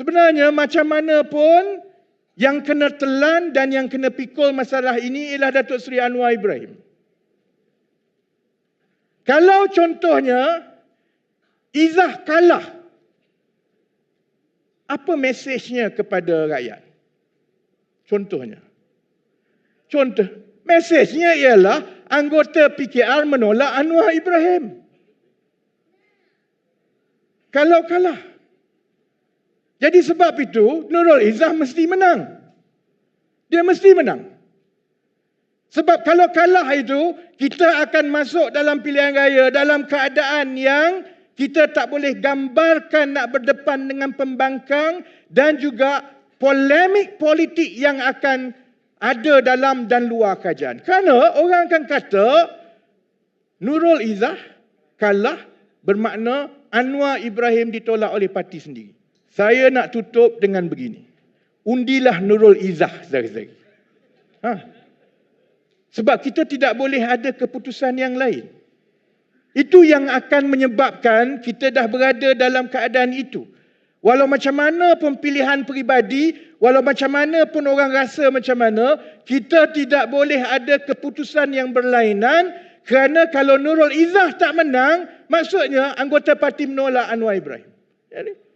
Sebenarnya macam mana pun yang kena telan dan yang kena pikul masalah ini ialah Datuk Seri Anwar Ibrahim. Kalau contohnya Izzah kalah, apa mesejnya kepada rakyat? Contohnya. Contoh, mesejnya ialah anggota PKR menolak Anwar Ibrahim. Kalau kalah. Jadi sebab itu Nurul Izzah mesti menang. Dia mesti menang. Sebab kalau kalah itu, kita akan masuk dalam pilihan raya dalam keadaan yang kita tak boleh gambarkan nak berdepan dengan pembangkang dan juga polemik politik yang akan ada dalam dan luar kajian. Kerana orang akan kata Nurul Izzah kalah bermakna Anwar Ibrahim ditolak oleh parti sendiri. Saya nak tutup dengan begini. Undilah Nurul Izzah saudara-saudari. Ha. Sebab kita tidak boleh ada keputusan yang lain. Itu yang akan menyebabkan kita dah berada dalam keadaan itu. Walau macam mana pun pilihan peribadi, walau macam mana pun orang rasa macam mana, kita tidak boleh ada keputusan yang berlainan kerana kalau Nurul Izzah tak menang, maksudnya anggota parti menolak Anwar Ibrahim. Jadi,